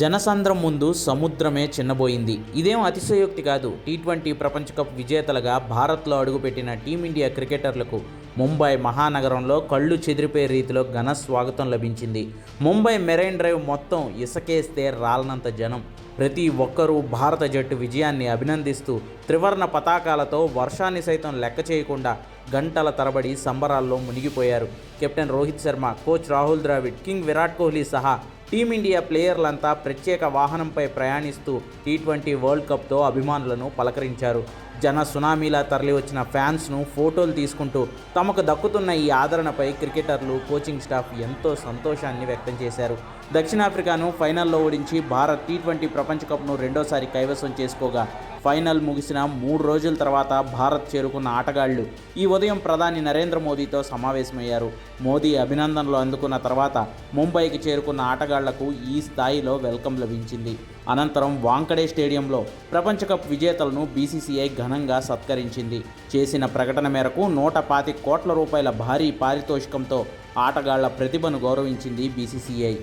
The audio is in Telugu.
జనసంద్రం ముందు సముద్రమే చిన్నబోయింది. ఇదేం అతిశయోక్తి కాదు. టీ ట్వంటీ ప్రపంచ కప్ విజేతలుగా భారత్లో అడుగుపెట్టిన టీమిండియా క్రికెటర్లకు ముంబై మహానగరంలో కళ్ళు చెదిరిపోయే రీతిలో ఘన స్వాగతం లభించింది. ముంబై మెరైన్ డ్రైవ్ మొత్తం ఇసకేస్తే రాలనంత జనం. ప్రతి ఒక్కరూ భారత జట్టు విజయాన్ని అభినందిస్తూ త్రివర్ణ పతాకాలతో వర్షాన్ని సైతం లెక్క చేయకుండా గంటల తరబడి సంబరాల్లో మునిగిపోయారు. Captain Rohit Sharma coach Rahul Dravid king Virat Kohli సహా టీమిండియా ప్లేయర్లంతా ప్రత్యేక వాహనంపై ప్రయాణిస్తూ టీ ట్వంటీ వరల్డ్ కప్తో అభిమానులను పలకరించారు. జన సునామీలా తరలివచ్చిన ఫ్యాన్స్ను ఫోటోలు తీసుకుంటూ తమకు దక్కుతున్న ఈ ఆదరణపై క్రికెటర్లు కోచింగ్ స్టాఫ్ ఎంతో సంతోషాన్ని వ్యక్తం చేశారు. దక్షిణాఫ్రికాను ఫైనల్లో ఓడించి భారత్ టీ ట్వంటీ ప్రపంచ కప్ను రెండోసారి కైవసం చేసుకోగా. ఫైనల్ ముగిసిన మూడు రోజుల తర్వాత భారత్ చేరుకున్న ఆటగాళ్ళు ఈ ఉదయం ప్రధాని నరేంద్ర మోదీతో సమావేశమయ్యారు. మోదీ అభినందనలు అందుకున్న తర్వాత ముంబైకి చేరుకున్న ఆటగాళ్ళకు ఈ స్థాయిలో వెల్కమ్ లభించింది. అనంతరం వాంకడే స్టేడియంలో ప్రపంచ కప్ విజేతలను బీసీసీఐ ఘనంగా సత్కరించింది. చేసిన ప్రకటన మేరకు నూట పాతి కోట్ల రూపాయల భారీ పారితోషికంతో ఆటగాళ్ళ ప్రతిభను గౌరవించింది బీసీసీఐ.